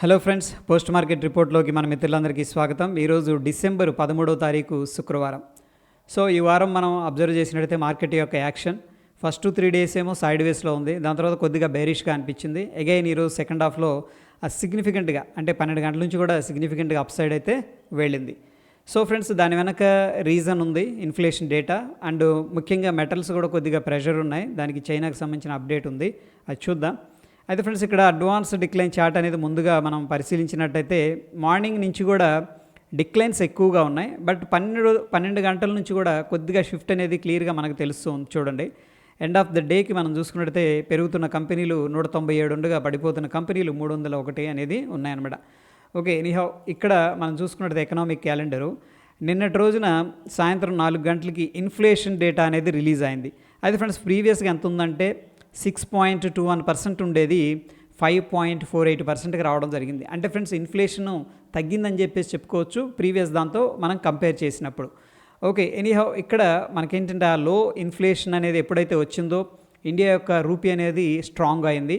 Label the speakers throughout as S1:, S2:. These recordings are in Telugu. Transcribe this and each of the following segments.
S1: హలో ఫ్రెండ్స్ పోస్ట్ మార్కెట్ రిపోర్ట్లోకి మన మిత్రులందరికీ స్వాగతం. ఈరోజు డిసెంబర్ పదమూడవ తారీఖు శుక్రవారం. సో ఈ వారం మనం అబ్జర్వ్ చేసినట్టయితే మార్కెట్ యొక్క యాక్షన్. ఫస్ట్ త్రీ డేస్ ఏమో సైడ్ వేస్లో ఉంది. దాని తర్వాత కొద్దిగా బేరిష్గా అనిపించింది. అగైన్ ఈరోజు సెకండ్ హాఫ్లో సిగ్నిఫికెంట్గా అంటే పన్నెండు గంటల నుంచి కూడా సిగ్నిఫికెంట్గా అప్ సైడ్ అయితే వెళ్ళింది. సో ఫ్రెండ్స్ దాని వెనక రీజన్ ఉంది ఇన్ఫ్లేషన్ డేటా అండ్ ముఖ్యంగా మెటల్స్ కూడా కొద్దిగా ప్రెషర్ ఉన్నాయి. దానికి చైనాకి సంబంధించిన అప్డేట్ ఉంది. అది చూద్దాం. అయితే ఫ్రెండ్స్ ఇక్కడ అడ్వాన్స్ డిక్లైన్ చార్ట్ అనేది ముందుగా మనం పరిశీలించినట్టయితే మార్నింగ్ నుంచి కూడా డిక్లైన్స్ ఎక్కువగా ఉన్నాయి. బట్ పన్నెండు పన్నెండు గంటల నుంచి కూడా కొద్దిగా షిఫ్ట్ అనేది క్లియర్గా మనకు తెలుస్తుంది చూడండి. ఎండ్ ఆఫ్ ద డేకి మనం చూసుకున్నట్టయితే పెరుగుతున్న కంపెనీలు నూట తొంభై ఏడు ఉండగా పడిపోతున్న కంపెనీలు మూడు వందల ఒకటి అనేది ఉన్నాయన్నమాట. ఓకే ఎనీహౌ ఇక్కడ మనం చూసుకున్నట్టయితే ఎకనామిక్ క్యాలెండరు. నిన్నటి రోజున సాయంత్రం నాలుగు గంటలకి ఇన్ఫ్లేషన్ డేటా అనేది రిలీజ్ అయింది. అది ఫ్రెండ్స్ ప్రీవియస్గా ఎంత ఉందంటే six point two one percent ఉండేది ఫైవ్ పాయింట్ ఫోర్ ఎయిట్ పర్సెంట్కి రావడం జరిగింది. అంటే ఫ్రెండ్స్ ఇన్ఫ్లేషన్ తగ్గిందని చెప్పేసి చెప్పుకోవచ్చు ప్రీవియస్ దాంతో మనం కంపేర్ చేసినప్పుడు. ఓకే ఎనీహౌ ఇక్కడ మనకేంటంటే ఆ లో ఇన్ఫ్లేషన్ అనేది ఎప్పుడైతే వచ్చిందో ఇండియా యొక్క రూపీ అనేది స్ట్రాంగ్ అయింది.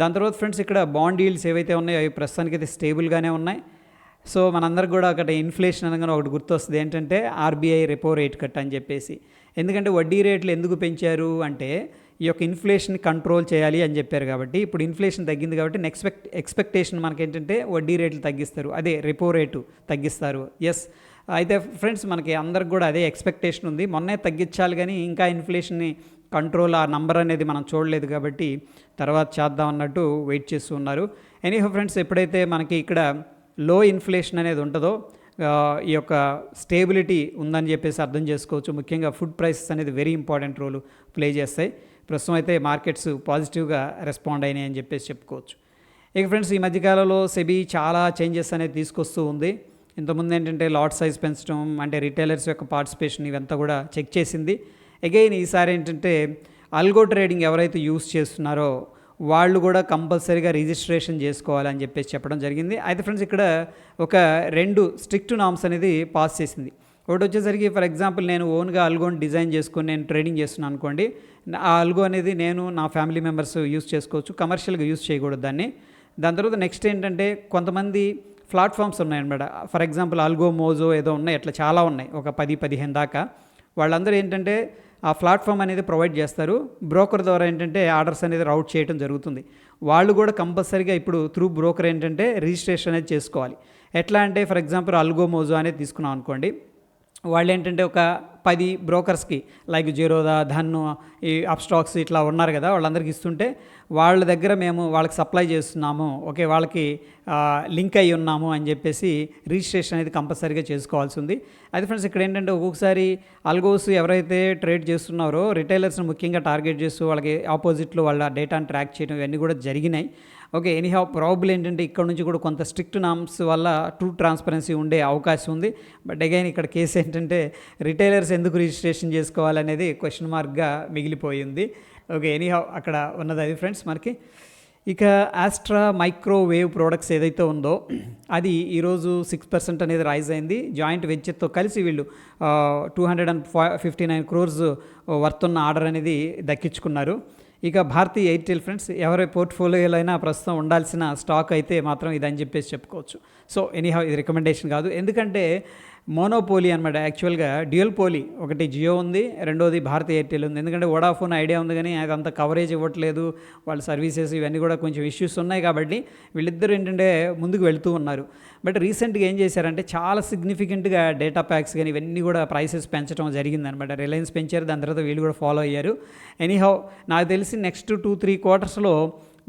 S1: దాని తర్వాత ఫ్రెండ్స్ ఇక్కడ బాండ్ డీల్స్ ఏవైతే ఉన్నాయో అవి ప్రస్తుతానికి అయితే స్టేబుల్గానే ఉన్నాయి. సో మనందరికి కూడా అక్కడ ఇన్ఫ్లేషన్ అనగానే ఒకటి గుర్తొస్తుంది. ఏంటంటే ఆర్బీఐ రెపో రేట్ కట్ అని చెప్పేసి. ఎందుకంటే వడ్డీ రేట్లు ఎందుకు పెంచారు అంటే ఈ యొక్క ఇన్ఫ్లేషన్ కంట్రోల్ చేయాలి అని చెప్పారు కాబట్టి ఇప్పుడు ఇన్ఫ్లేషన్ తగ్గింది కాబట్టి ఎక్స్పెక్ట్ ఎక్స్పెక్టేషన్ మనకేంటంటే వడ్డీ రేట్లు తగ్గిస్తారు. అదే రెపో రేటు తగ్గిస్తారు. ఎస్ అయితే ఫ్రెండ్స్ మనకి అందరికి కూడా అదే ఎక్స్పెక్టేషన్ ఉంది. మొన్నే తగ్గించాలి కానీ ఇంకా ఇన్ఫ్లేషన్ని కంట్రోల్ ఆ నంబర్ అనేది మనం చూడలేదు కాబట్టి తర్వాత చేద్దాం అన్నట్టు వెయిట్ చేస్తూ ఉన్నారు. ఎనీహో ఫ్రెండ్స్ ఎప్పుడైతే మనకి ఇక్కడ లో ఇన్ఫ్లేషన్ అనేది ఉంటుందో ఈ యొక్క స్టేబిలిటీ ఉందని చెప్పేసి అర్థం చేసుకోవచ్చు. ముఖ్యంగా ఫుడ్ ప్రైసెస్ అనేది వెరీ ఇంపార్టెంట్ రోల్ ప్లే చేస్తాయి. ప్రస్తుతం అయితే మార్కెట్స్ పాజిటివ్గా రెస్పాండ్ అయినాయి అని చెప్పేసి చెప్పుకోవచ్చు. ఇక ఫ్రెండ్స్ ఈ మధ్యకాలంలో సెబీ చాలా చేంజెస్ అనేది తీసుకొస్తూ ఉంది. ఇంతకుముందు ఏంటంటే లాట్ సైజ్ పెంచడం అంటే రిటైలర్స్ యొక్క పార్టిసిపేషన్ ఇవంతా కూడా చెక్ చేసింది. అగైన్ ఈసారి ఏంటంటే అల్గో ట్రేడింగ్ ఎవరైతే యూస్ చేస్తున్నారో వాళ్ళు కూడా కంపల్సరీగా రిజిస్ట్రేషన్ చేసుకోవాలని చెప్పేసి చెప్పడం జరిగింది. అయితే ఫ్రెండ్స్ ఇక్కడ ఒక రెండు స్ట్రిక్ట్ నామ్స్ అనేది పాస్ చేసింది. ఒకటి వచ్చేసరికి ఫర్ ఎగ్జాంపుల్ నేను ఓన్గా అల్గోన్ డిజైన్ చేసుకుని నేను ట్రేడింగ్ చేస్తున్నాను అనుకోండి ఆ అల్గో అనేది నేను నా ఫ్యామిలీ మెంబర్స్ యూస్ చేసుకోవచ్చు కమర్షియల్గా యూస్ చేయకూడదు దాన్ని. దాని తర్వాత నెక్స్ట్ ఏంటంటే కొంతమంది ప్లాట్ఫామ్స్ ఉన్నాయన్నమాట ఫర్ ఎగ్జాంపుల్ అల్గో మోజో ఏదో ఉన్నాయి అట్లా చాలా ఉన్నాయి ఒక పది పదిహేను దాకా. వాళ్ళందరూ ఏంటంటే ఆ ప్లాట్ఫామ్ అనేది ప్రొవైడ్ చేస్తారు. బ్రోకర్ ద్వారా ఏంటంటే ఆర్డర్స్ అనేది రౌట్ చేయడం జరుగుతుంది. వాళ్ళు కూడా కంపల్సరీగా ఇప్పుడు త్రూ బ్రోకర్ ఏంటంటే రిజిస్ట్రేషన్ అనేది చేసుకోవాలి. ఎట్లా అంటే ఫర్ ఎగ్జాంపుల్ అల్గో మోజో అనేది తీసుకున్నాం అనుకోండి. వాళ్ళు ఏంటంటే ఒక పది బ్రోకర్స్కి లైక్ జీరోదా ధన్ను ఈ అప్స్టాక్స్ ఇట్లా ఉన్నారు కదా వాళ్ళందరికీ ఇస్తుంటే వాళ్ళ దగ్గర మేము వాళ్ళకి సప్లై చేస్తున్నాము ఓకే వాళ్ళకి లింక్ అయి ఉన్నాము అని చెప్పేసి రిజిస్ట్రేషన్ అనేది కంపల్సరీగా చేసుకోవాల్సి ఉంది. అయితే ఫ్రెండ్స్ ఇక్కడ ఏంటంటే ఒక్కొక్కసారి అల్గోస్ ఎవరైతే ట్రేడ్ చేస్తున్నారో రిటైలర్స్ని ముఖ్యంగా టార్గెట్ చేస్తూ వాళ్ళకి ఆపోజిట్లో వాళ్ళ డేటాను ట్రాక్ చేయడం ఇవన్నీ కూడా జరిగినాయి. ఓకే ఎనీహౌ ప్రాబ్లం ఏంటంటే ఇక్కడ నుంచి కూడా కొంత స్ట్రిక్ట్ నామ్స్ వల్ల ట్రూ ట్రాన్స్పరెన్సీ ఉండే అవకాశం ఉంది. బట్ అగైన్ ఇక్కడ కేసు ఏంటంటే రిటైలర్స్ ఎందుకు రిజిస్ట్రేషన్ చేసుకోవాలనేది క్వశ్చన్ మార్క్గా మిగిలిపోయింది ఓకే ఎనీహౌ అక్కడ ఉన్నది అది ఫ్రెండ్స్ మనకి. ఇక ఆస్ట్రా మైక్రోవేవ్ ప్రోడక్ట్స్ ఏదైతే ఉందో అది ఈరోజు సిక్స్ పర్సెంట్ అనేది రైజ్ అయింది. జాయింట్ వెంచర్తో కలిసి వీళ్ళు two hundred and fifty nine crores worth ఉన్న ఆర్డర్ అనేది దక్కించుకున్నారు. ఇక భారతీ ఎయిర్టెల్ ఫ్రెండ్స్ ఎవరి పోర్ట్ఫోలియోలో అయినా ప్రస్తుతం ఉండాల్సిన స్టాక్ అయితే మాత్రం ఇదని చెప్పేసి చెప్పుకోవచ్చు. సో ఎనీహౌ ఇది రికమెండేషన్ కాదు. ఎందుకంటే మోనోపోలీ అనమాట యాక్చువల్గా డ్యూయల్ పోలీ ఒకటి జియో ఉంది రెండోది భారత్ ఎయిర్టెల్ ఉంది. ఎందుకంటే వోడాఫోన్ ఐడియా ఉంది కానీ అది అంత కవరేజ్ ఇవ్వట్లేదు. వాళ్ళ సర్వీసెస్ ఇవన్నీ కూడా కొంచెం ఇష్యూస్ ఉన్నాయి కాబట్టి వీళ్ళిద్దరు ఏంటంటే ముందుకు వెళ్తూ ఉన్నారు. బట్ రీసెంట్గా ఏం చేశారంటే చాలా సిగ్నిఫికెంట్గా డేటా ప్యాక్స్ కానీ ఇవన్నీ కూడా ప్రైసెస్ పెంచడం జరిగిందనమాట రిలయన్స్ పెంచారు దాని తర్వాత వీళ్ళు కూడా ఫాలో అయ్యారు. ఎనీహౌ నాకు తెలిసి నెక్స్ట్ టూ త్రీ క్వార్టర్స్లో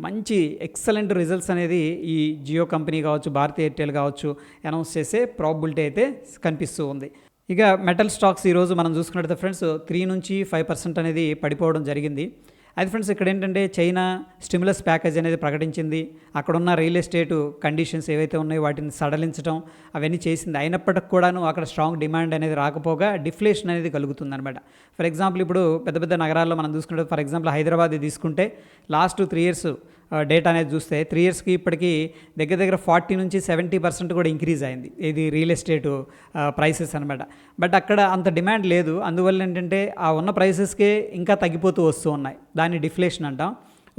S1: మంచి ఎక్సలెంట్ రిజల్ట్స్ అనేది ఈ జియో కంపెనీ కావచ్చు భారతీ ఎయిర్టెల్ కావచ్చు అనౌన్స్ చేసే ప్రాబిలిటీ అయితే కనిపిస్తూ ఉంది. ఇక మెటల్ స్టాక్స్ ఈరోజు మనం చూసుకున్నట్లయితే ఫ్రెండ్స్ త్రీ నుంచి ఫైవ్ పర్సెంట్ అనేది పడిపోవడం జరిగింది. అది ఫ్రెండ్స్ ఇక్కడ ఏంటంటే చైనా స్టిమ్యులస్ ప్యాకేజ్ అనేది ప్రకటించింది. అక్కడున్న రియల్ ఎస్టేట్ కండిషన్స్ ఏవైతే ఉన్నాయో వాటిని సడలించడం అవన్నీ చేసింది. అయినప్పటికి కూడాను అక్కడ స్ట్రాంగ్ డిమాండ్ అనేది రాకపోగా డిఫ్లేషన్ అనేది కలుగుతుంది అనమాట ఫర్ ఎగ్జాంపుల్ ఇప్పుడు పెద్ద పెద్ద నగరాల్లో మనం చూసుకుంటే ఫర్ ఎగ్జాంపుల్ హైదరాబాద్ తీసుకుంటే లాస్ట్ త్రీ ఇయర్స్ డేటా అనేది చూస్తే త్రీ ఇయర్స్కి ఇప్పటికీ దగ్గర దగ్గర ఫార్టీ నుంచి సెవెంటీ పర్సెంట్ కూడా ఇంక్రీజ్ అయింది. ఇది రియల్ ఎస్టేట్ ప్రైసెస్ అనమాట బట్ అక్కడ అంత డిమాండ్ లేదు. అందువల్ల ఏంటంటే ఆ ఉన్న ప్రైసెస్కే ఇంకా తగ్గిపోతూ వస్తూ ఉన్నాయి. దాన్ని డిఫ్లేషన్ అంటాం.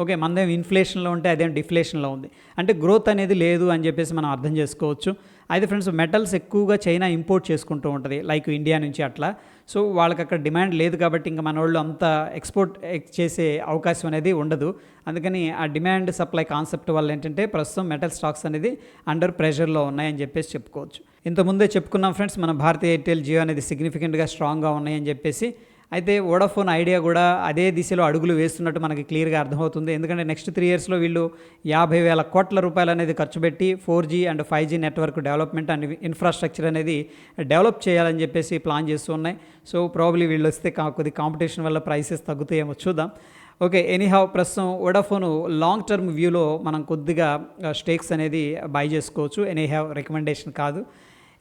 S1: ఓకే మనదేం ఇన్ఫ్లేషన్లో ఉంటే అదేం డిఫ్లేషన్లో ఉంది. అంటే గ్రోత్ అనేది లేదు అని చెప్పేసి మనం అర్థం చేసుకోవచ్చు. అయితే ఫ్రెండ్స్ మెటల్స్ ఎక్కువగా చైనా ఇంపోర్ట్ చేసుకుంటూ ఉంటుంది లైక్ ఇండియా నుంచి అట్లా. సో వాళ్ళకి అక్కడ డిమాండ్ లేదు కాబట్టి ఇంకా మన వాళ్ళు అంత ఎక్స్పోర్ట్ చేసే అవకాశం అనేది ఉండదు. అందుకని ఆ డిమాండ్ సప్లై కాన్సెప్ట్ వల్ల ఏంటంటే ప్రస్తుతం మెటల్ స్టాక్స్ అనేది అండర్ ప్రెషర్లో ఉన్నాయని చెప్పేసి చెప్పుకోవచ్చు. ఇంతకుముందే చెప్పుకున్నాం ఫ్రెండ్స్ మన భారతీయ ఎయిర్టెల్ జియో అనేది సిగ్నిఫికెంట్గా స్ట్రాంగ్గా ఉన్నాయని చెప్పేసి. అయితే వోడాఫోన్ ఐడియా కూడా అదే దిశలో అడుగులు వేస్తున్నట్టు మనకి క్లియర్గా అర్థమవుతుంది. ఎందుకంటే నెక్స్ట్ త్రీ ఇయర్స్లో వీళ్ళు యాభై వేల కోట్ల రూపాయలు అనేది ఖర్చు పెట్టి four G and five G network development and infrastructure అనేది డెవలప్ చేయాలని చెప్పేసి ప్లాన్ చేస్తూ ఉన్నాయి. సో ప్రాబ్లీ వీళ్ళు వస్తే కా- కొద్ది కాంపిటీషన్ వల్ల ప్రైసెస్ తగ్గుతాయేమో చూద్దాం. ఓకే ఎనీహావ్ ప్రస్తుతం వోడాఫోన్ లాంగ్ టర్మ్ వ్యూలో మనం కొద్దిగా uh, స్టేక్స్ అనేది బై చేసుకోవచ్చు. ఎనీహావ్ రికమెండేషన్ కాదు.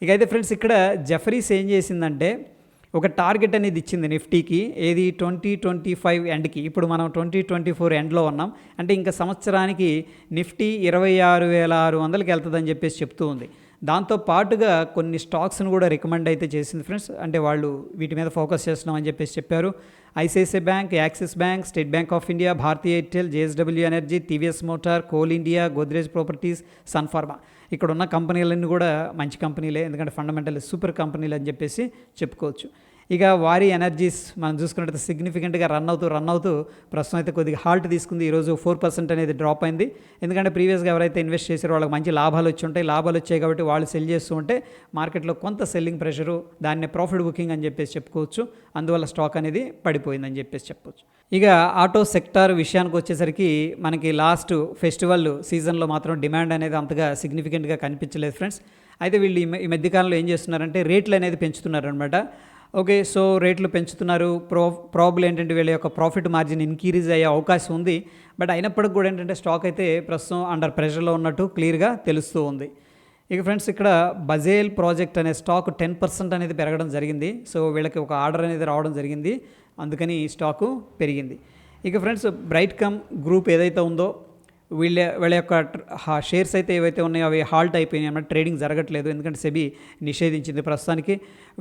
S1: ఇక అయితే ఫ్రెండ్స్ ఇక్కడ జెఫరీస్ ఏం చేసిందంటే ఒక టార్గెట్ అనేది ఇచ్చింది నిఫ్టీకి ఏది ట్వంటీ ట్వంటీ ఫైవ్ ఎండ్కి. ఇప్పుడు మనం ట్వంటీ ట్వంటీ ఫోర్ ఎండ్లో ఉన్నాం. అంటే ఇంకా సంవత్సరానికి నిఫ్టీ ఇరవై ఆరు వేల ఆరు వందలకి వెళ్తుందని చెప్పేసి చెప్తూ ఉంది. దాంతో పాటుగా కొన్ని స్టాక్స్ను కూడా రికమెండ్ అయితే చేసింది ఫ్రెండ్స్. అంటే వాళ్ళు వీటి మీద ఫోకస్ చేస్తున్నామని చెప్పేసి చెప్పారు. ICICI Bank Axis Bank State Bank of India Bharatiya Airtel JSW Energy TVS Motor Coal India Godrej properties Sun Pharma ఇక్కడ ఉన్న కంపెనీలన్నీ కూడా మంచి కంపెనీలే. ఎందుకంటే ఫండమెంటల్ సూపర్ కంపెనీలు అని చెప్పేసి చెప్పుకోవచ్చు. ఇక వారి ఎనర్జీస్ మనం చూసుకున్నట్టు సిగ్నిఫికెంట్గా రన్ అవుతూ రన్ అవుతూ ప్రస్తుతం అయితే కొద్దిగా హాల్ట్ తీసుకుంది. ఈరోజు ఫోర్ పర్సెంట్ అనేది డ్రాప్ అయింది. ఎందుకంటే ప్రీవియస్గా ఎవరైతే ఇన్వెస్ట్ చేశారో వాళ్ళకి మంచి లాభాలు వచ్చి ఉంటాయి. లాభాలు వచ్చాయి కాబట్టి వాళ్ళు సెల్ చేస్తూ ఉంటే మార్కెట్లో కొంత సెల్లింగ్ ప్రెషరు దాన్ని ప్రాఫిట్ బుకింగ్ అని చెప్పేసి చెప్పుకోవచ్చు. అందువల్ల స్టాక్ అనేది పడిపోయిందని చెప్పేసి చెప్పవచ్చు ఇక ఆటో సెక్టార్ విషయానికి వచ్చేసరికి మనకి లాస్ట్ ఫెస్టివల్ సీజన్లో మాత్రం డిమాండ్ అనేది అంతగా సిగ్నిఫికెంట్గా కనిపించలేదు ఫ్రెండ్స్ అయితే వీళ్ళు ఈ మధ్యకాలంలో ఏం చేస్తున్నారంటే రేట్లు అనేది పెంచుతున్నారనమాట ఓకే సో రేట్లు పెంచుతున్నారు. ప్రో ప్రాబ్లం ఏంటంటే వీళ్ళ యొక్క ప్రాఫిట్ మార్జిన్ ఇంక్రీజ్ అయ్యే అవకాశం ఉంది. బట్ అయినప్పటికి కూడా ఏంటంటే స్టాక్ అయితే ప్రస్తుతం అండర్ ప్రెషర్లో ఉన్నట్టు క్లియర్గా తెలుస్తూ ఉంది. ఇక ఫ్రెండ్స్ ఇక్కడ బజేల్ ప్రాజెక్ట్ అనే స్టాక్ టెన్ పర్సెంట్ అనేది పెరగడం జరిగింది. సో వీళ్ళకి ఒక ఆర్డర్ అనేది రావడం జరిగింది. అందుకని ఈ స్టాకు పెరిగింది. ఇక ఫ్రెండ్స్ బ్రైట్ కమ్ గ్రూప్ ఏదైతే ఉందో వీళ్ళ వీళ్ళ యొక్క షేర్స్ అయితే ఏవైతే ఉన్నాయో అవి హాల్ట్ అయిపోయినాయి. అన్నమాట ట్రేడింగ్ జరగట్లేదు. ఎందుకంటే సెబీ నిషేధించింది ప్రస్తుతానికి.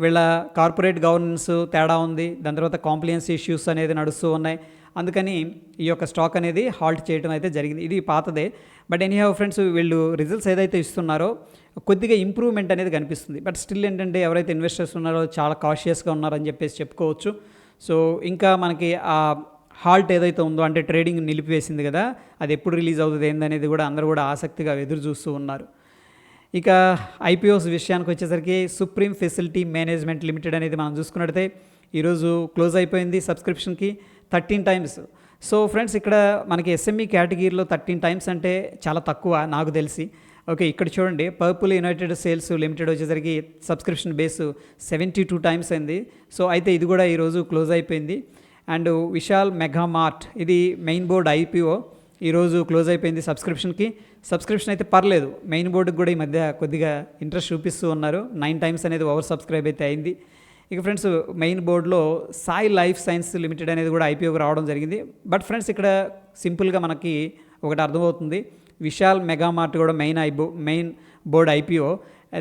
S1: వీళ్ళ కార్పొరేట్ గవర్నెన్స్ తేడా ఉంది. దాని తర్వాత కాంప్లియన్స్ ఇష్యూస్ అనేది నడుస్తూ ఉన్నాయి. అందుకని ఈ యొక్క స్టాక్ అనేది హాల్ట్ చేయడం అయితే జరిగింది. ఇది పాతదే. బట్ ఎనీ హ్యావ్ ఫ్రెండ్స్ వీళ్ళు రిజల్ట్స్ ఏదైతే ఇస్తున్నారో కొద్దిగా ఇంప్రూవ్మెంట్ అనేది కనిపిస్తుంది. బట్ స్టిల్ ఏంటంటే ఎవరైతే ఇన్వెస్టర్స్ ఉన్నారో చాలా కాషియస్గా ఉన్నారని చెప్పేసి చెప్పుకోవచ్చు. సో ఇంకా మనకి ఆ హాల్ట్ ఏదైతే ఉందో అంటే ట్రేడింగ్ నిలిపివేసింది కదా అది ఎప్పుడు రిలీజ్ అవుతుంది ఏందనేది కూడా అందరూ కూడా ఆసక్తిగా ఎదురు చూస్తూ ఉన్నారు. ఇక ఐపీఓస్ విషయానికి వచ్చేసరికి సుప్రీం ఫెసిలిటీ మేనేజ్మెంట్ లిమిటెడ్ అనేది మనం చూసుకున్నట్టయితే ఈరోజు క్లోజ్ అయిపోయింది సబ్స్క్రిప్షన్కి థర్టీన్ టైమ్స్. సో ఫ్రెండ్స్ ఇక్కడ మనకి ఎస్ఎంఈ కేటగిరీలో థర్టీన్ టైమ్స్ అంటే చాలా తక్కువ నాకు తెలిసి. ఓకే ఇక్కడ చూడండి. పర్పుల్ యునైటెడ్ సేల్స్ లిమిటెడ్ వచ్చేసరికి subscription base seventy two times అయింది. సో అయితే ఇది కూడా ఈరోజు క్లోజ్ అయిపోయింది. అండ్ విశాల్ మెగా మార్ట్ ఇది మెయిన్ బోర్డ్ ఐపీఓ. ఈరోజు క్లోజ్ అయిపోయింది సబ్స్క్రిప్షన్కి. సబ్స్క్రిప్షన్ అయితే పర్లేదు మెయిన్ బోర్డుకి కూడా ఈ మధ్య కొద్దిగా ఇంట్రెస్ట్ చూపిస్తూ ఉన్నారు. నైన్ టైమ్స్ అనేది ఓవర్ సబ్స్క్రైబ్ అయితే అయింది. ఇక ఫ్రెండ్స్ మెయిన్ బోర్డులో సాయి లైఫ్ సైన్స్ లిమిటెడ్ అనేది కూడా ఐపీఓకి రావడం జరిగింది. బట్ ఫ్రెండ్స్ ఇక్కడ సింపుల్గా మనకి ఒకటి అర్థమవుతుంది. విశాల్ మెగా మార్ట్ కూడా main IPO main board IPO.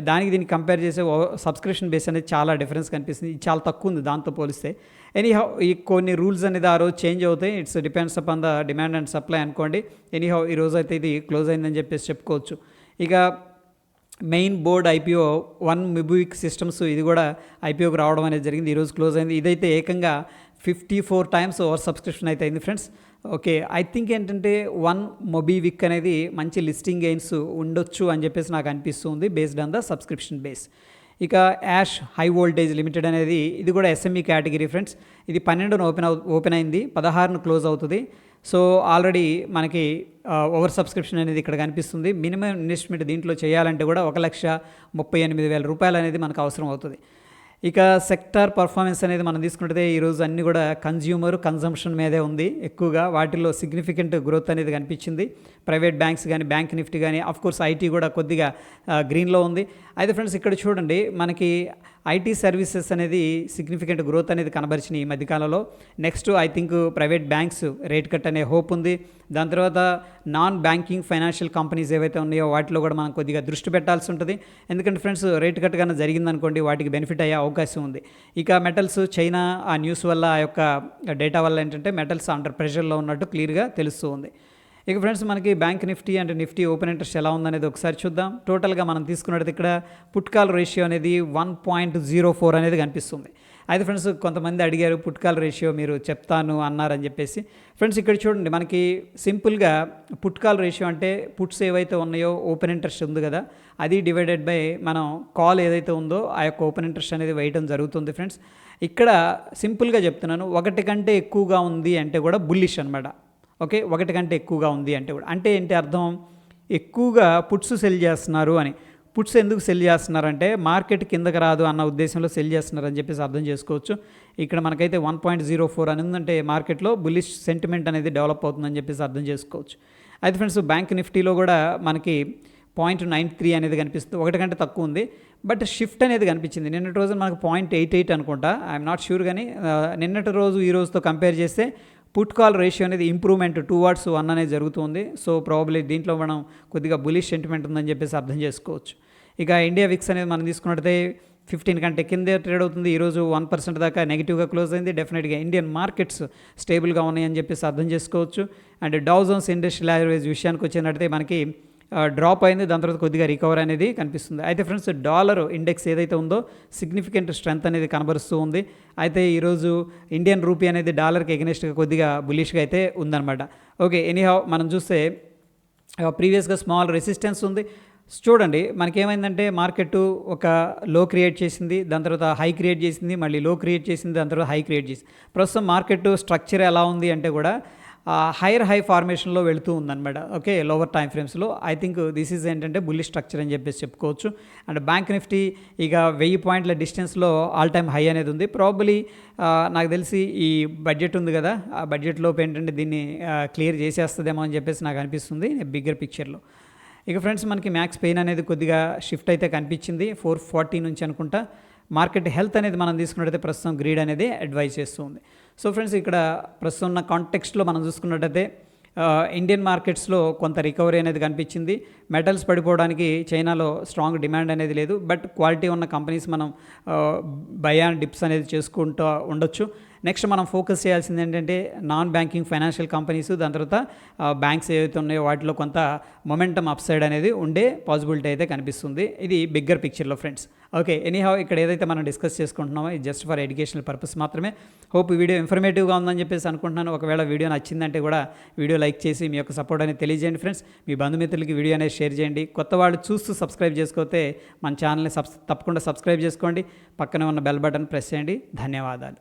S1: దానికి దీన్ని కంపేర్ చేసే సబ్స్క్రిప్షన్ బేస్ అనేది చాలా డిఫరెన్స్ కనిపిస్తుంది. చాలా తక్కువ ఉంది దాంతో పోలిస్తే. ఎనీహౌ ఈ కొన్ని రూల్స్ అనేది ఆ రోజు చేంజ్ అవుతాయి. It's depends upon the demand and supply అనుకోండి. ఎనీహౌ ఈ రోజు అయితే ఇది క్లోజ్ అయిందని చెప్పేసి చెప్పుకోవచ్చు. ఇక main board IPO one MobiKwik systems ఇది కూడా ఐపీఓకి రావడం అనేది జరిగింది. ఈరోజు క్లోజ్ అయింది. ఇదైతే ఏకంగా fifty four times over subscription అయితే అయింది ఫ్రెండ్స్ ఓకే ఐ థింక్ ఏంటంటే వన్ మొబీవిక్ అనేది మంచి లిస్టింగ్ గెయిన్స్ ఉండొచ్చు అని చెప్పేసి నాకు అనిపిస్తుంది based on the subscription base ఇక యాష్ హై వోల్టేజ్ లిమిటెడ్ అనేది ఇది కూడా ఎస్ఎంఈ కేటగిరీ ఫ్రెండ్స్. ఇది పన్నెండున ఓపెన్ అవు ఓపెన్ అయింది పదహారును క్లోజ్ అవుతుంది. సో ఆల్రెడీ మనకి ఓవర్ సబ్స్క్రిప్షన్ అనేది ఇక్కడ కనిపిస్తుంది. మినిమం ఇన్వెస్ట్మెంట్ దీంట్లో చేయాలంటే కూడా ఒక లక్ష ముప్పై ఎనిమిది వేల రూపాయలు అనేది మనకు అవసరం అవుతుంది. ఇక సెక్టార్ పర్ఫార్మెన్స్ అనేది మనం తీసుకుంటే ఈరోజు అన్ని కూడా కన్జ్యూమర్ కన్జంప్షన్ మీదే ఉంది. ఎక్కువగా వాటిల్లో సిగ్నిఫికెంట్ గ్రోత్ అనేది కనిపించింది. ప్రైవేట్ బ్యాంక్స్ కానీ బ్యాంక్ నిఫ్టీ కానీ అఫ్ కోర్స్ ఐటీ కూడా కొద్దిగా గ్రీన్లో ఉంది. అయితే ఫ్రెండ్స్ ఇక్కడ చూడండి మనకి ఐటీ సర్వీసెస్ అనేది సిగ్నిఫికెంట్ గ్రోత్ అనేది కనబరిచినాయి ఈ మధ్యకాలంలో. Next I think private banks rate cut అనే హోప్ ఉంది. దాని తర్వాత నాన్ బ్యాంకింగ్ ఫైనాన్షియల్ కంపెనీస్ ఏవైతే ఉన్నాయో వాటిలో కూడా మనం కొద్దిగా దృష్టి పెట్టాల్సి ఉంటుంది. ఎందుకంటే ఫ్రెండ్స్ రేట్ కట్ కన్నా జరిగిందనుకోండి వాటికి బెనిఫిట్ అయ్యే అవకాశం ఉంది. ఇక మెటల్స్ చైనా ఆ న్యూస్ వల్ల ఆ యొక్క డేటా వల్ల ఏంటంటే మెటల్స్ అండర్ ప్రెషర్లో ఉన్నట్టు క్లియర్గా తెలుస్తూ ఉంది. ఇక ఫ్రెండ్స్ మనకి bank Nifty and Nifty open interest ఎలా ఉందనేది ఒకసారి చూద్దాం. టోటల్గా మనం తీసుకున్నట్టు ఇక్కడ పుట్కాల్ రేషియో అనేది వన్ పాయింట్ జీరో ఫోర్ అనేది కనిపిస్తుంది. అయితే ఫ్రెండ్స్ కొంతమంది అడిగారు పుట్కాల్ రేషియో మీరు చెప్తాను అన్నారని చెప్పేసి. ఫ్రెండ్స్ ఇక్కడ చూడండి మనకి సింపుల్గా పుట్కాల్ రేషియో అంటే పుట్స్ ఏవైతే ఉన్నాయో ఓపెన్ ఇంట్రెస్ట్ ఉంది కదా అది డివైడెడ్ బై మనం కాల్ ఏదైతే ఉందో ఆ యొక్క ఓపెన్ ఇంట్రెస్ట్ అనేది వేయటం జరుగుతుంది ఫ్రెండ్స్. ఇక్కడ సింపుల్గా చెప్తున్నాను ఒకటి కంటే ఎక్కువగా ఉంది అంటే కూడా బుల్లిష్ అనమాట ఓకే ఒకటి కంటే ఎక్కువగా ఉంది అంటే కూడా. అంటే ఏంటి అర్థం? ఎక్కువగా పుట్స్ సెల్ చేస్తున్నారు అని. పుట్స్ ఎందుకు సెల్ చేస్తున్నారంటే మార్కెట్ కిందకి రాదు అన్న ఉద్దేశంలో సెల్ చేస్తున్నారని చెప్పేసి అర్థం చేసుకోవచ్చు. ఇక్కడ మనకైతే వన్ పాయింట్ జీరో ఫోర్ అని ఉందంటే మార్కెట్లో బులిష్ సెంటిమెంట్ అనేది డెవలప్ అవుతుందని చెప్పేసి అర్థం చేసుకోవచ్చు. అయితే ఫ్రెండ్స్ బ్యాంక్ నిఫ్టీలో కూడా మనకి పాయింట్ నైన్ త్రీ అనేది కనిపిస్తుంది. ఒకటి కంటే తక్కువ ఉంది. బట్ షిఫ్ట్ అనేది కనిపించింది. నిన్నటి రోజు మనకు పాయింట్ ఎయిట్ ఎయిట్ అనుకుంటా. ఐఎమ్ నాట్ షూర్ కానీ నిన్నటి రోజు ఈ రోజుతో కంపేర్ చేస్తే పుట్ కాల్ రేషియో అనేది ఇంప్రూవ్మెంట్ టూ వర్డ్స్ వన్ అనేది జరుగుతుంది. సో ప్రాబ్లీ దీంట్లో మనం కొద్దిగా బులిష్ సెంటిమెంట్ ఉందని చెప్పేసి అర్థం చేసుకోవచ్చు. ఇక ఇండియా విక్స్ అనేది మనం తీసుకున్నట్టయితే ఫిఫ్టీన్ కంటే కిందే ట్రేడ్ అవుతుంది. ఈరోజు వన్ పర్సెంట్ దాకా నెగిటివ్గా క్లోజ్ అయింది. డెఫినెట్గా ఇండియన్ మార్కెట్స్ స్టేబుల్గా ఉన్నాయని చెప్పేసి అర్థం చేసుకోవచ్చు. అండ్ డౌజన్స్ ఇండస్ట్రియల్ యావరేజ్ విషయానికి వచ్చినట్టయితే మనకి డ్రాప్ అయింది. దాని తర్వాత కొద్దిగా రికవర్ అనేది కనిపిస్తుంది. అయితే ఫ్రెండ్స్ డాలర్ ఇండెక్స్ ఏదైతే ఉందో సిగ్నిఫికెంట్ స్ట్రెంత్ అనేది కనబరుస్తూ ఉంది. అయితే ఈరోజు ఇండియన్ రూపీ అనేది డాలర్కి ఎగనెస్ట్గా కొద్దిగా బులిష్గా అయితే ఉందన్నమాట. ఓకే ఎనీహౌ మనం చూస్తే ప్రీవియస్గా స్మాల్ రెసిస్టెన్స్ ఉంది. చూడండి మనకేమైందంటే మార్కెట్ ఒక లో క్రియేట్ చేసింది దాని తర్వాత హై క్రియేట్ చేసింది మళ్ళీ లో క్రియేట్ చేసింది దాని తర్వాత హై క్రియేట్ చేసింది. ప్రస్తుతం మార్కెట్ స్ట్రక్చర్ ఎలా ఉంది అంటే కూడా హైయర్ హై ఫార్మేషన్లో వెళుతూ ఉందన్నమాట. ఓకే లోవర్ టైం ఫ్రేమ్స్లో ఐ థింక్ దిస్ ఈజ్ ఏంటంటే బుల్లి స్ట్రక్చర్ అని చెప్పేసి చెప్పుకోవచ్చు. అండ్ బ్యాంక్ నిఫ్టీ ఇక వెయ్యి పాయింట్ల డిస్టెన్స్లో ఆల్ టైమ్ హై అనేది ఉంది. ప్రాబబ్లీ నాకు తెలిసి ఈ బడ్జెట్ ఉంది కదా. ఆ బడ్జెట్లోపు ఏంటంటే దీన్ని క్లియర్ చేసేస్తుందేమో అని చెప్పేసి నాకు అనిపిస్తుంది బిగ్గర్ పిక్చర్లో ఇక ఫ్రెండ్స్ మనకి మ్యాక్స్ పెయిన్ అనేది కొద్దిగా షిఫ్ట్ అయితే కనిపించింది. ఫోర్ ఫార్టీ నుంచి అనుకుంటా. మార్కెట్ హెల్త్ అనేది మనం తీసుకున్నట్టయితే ప్రస్తుతం గ్రీడ్ అనేది అడ్వైజ్ చేస్తుంది. సో ఫ్రెండ్స్ ఇక్కడ ప్రస్తుతం ఉన్న కాంటెక్స్ట్లో మనం చూసుకున్నట్టయితే ఇండియన్ మార్కెట్స్లో కొంత రికవరీ అనేది కనిపించింది. మెటల్స్ పడిపోవడానికి చైనాలో స్ట్రాంగ్ డిమాండ్ అనేది లేదు. బట్ క్వాలిటీ ఉన్న కంపెనీస్ మనం బయాన్ డిప్స్ అనేది చేసుకుంటూ ఉండొచ్చు. నెక్స్ట్ మనం ఫోకస్ చేయాల్సింది ఏంటంటే నాన్ బ్యాంకింగ్ ఫైనాన్షియల్ కంపెనీస్ దాని తర్వాత బ్యాంక్స్ ఏవైతే ఉన్నాయో వాటిలో కొంత మొమెంటమ్ అప్సైడ్ అనేది ఉండే పాసిబిలిటీ అయితే కనిపిస్తుంది. ఇది బిగ్గర్ పిక్చర్లో ఫ్రెండ్స్. ఓకే ఎనీహౌ ఇక్కడ ఏదైతే మనం డిస్కస్ చేసుకుంటున్నామో ఇది జస్ట్ ఫర్ ఎడ్యుకేషనల్ పర్పస్ మాత్రమే. హోప్ వీడియో ఇన్ఫర్మేటివ్గా ఉందని చెప్పేసి అనుకుంటున్నాను. ఒకవేళ వీడియో నచ్చిందంటే కూడా వీడియో లైక్ చేసి మీ యొక్క సపోర్ట్ అనేది తెలియజేయండి ఫ్రెండ్స్ మీ బంధుమిత్రులకి వీడియో అనేది షేర్ చేయండి. కొత్త వాళ్ళు చూస్తూ సబ్స్క్రైబ్ చేసుకోతే మన ఛానల్ని సబ్స్ తప్పకుండా సబ్స్క్రైబ్ చేసుకోండి. పక్కనే ఉన్న బెల్ బటన్ ప్రెస్ చేయండి. ధన్యవాదాలు.